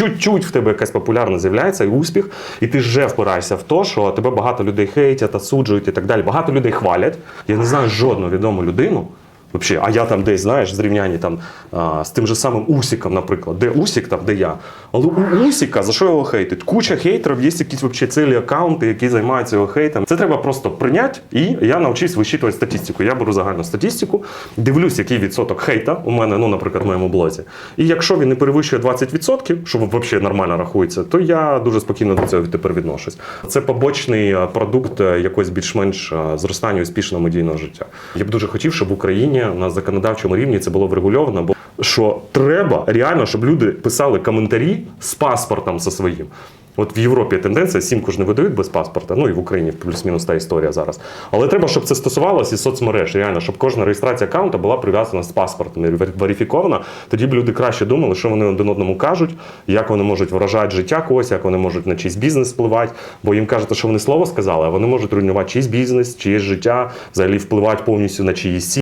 чуть-чуть в тебе якась популярність з'являється і успіх, і ти вже впираєшся в те, що тебе багато людей хейтять, осуджують і так далі. Багато людей хвалять. Я не знаю жодну відому людину. Вообще, а я там десь, знаєш, зрівнянні там а, з тим же самим Усіком, наприклад. Де Усік, там, де я. Але у Усіка, за що його хейтить? Куча хейтерів, є якісь вообще цілі аккаунти, які займаються його хейтом. Це треба просто прийняти, і я навчився вичитувати статистику. Я беру загальну статистику, дивлюсь, який відсоток хейта у мене, ну, наприклад, в моєму блозі. І якщо він не перевищує 20%, що взагалі нормально рахується, то я дуже спокійно до цього тепер відношусь. Це побочний е, продукт е, якогось більш-менш е, зростання успішного медійного життя. Я б дуже хотів, щоб в Україні на законодавчому рівні це було врегульовано, бо що треба реально, щоб люди писали коментарі з паспортом зі своїм. От в Європі тенденція сімку ж не видають без паспорта, ну і в Україні плюс-мінус та історія зараз. Але треба, щоб це стосувалося і соцмереж, реально, щоб кожна реєстрація аккаунта була прив'язана з паспортом верифікована. Тоді б люди краще думали, що вони один одному кажуть, як вони можуть вражати життя когось, як вони можуть на чийсь бізнес впливати. Бо їм кажуть, що вони слово сказали, а вони можуть руйнувати чийсь бізнес, чиєсь життя, взагалі впливати повністю на чиїсь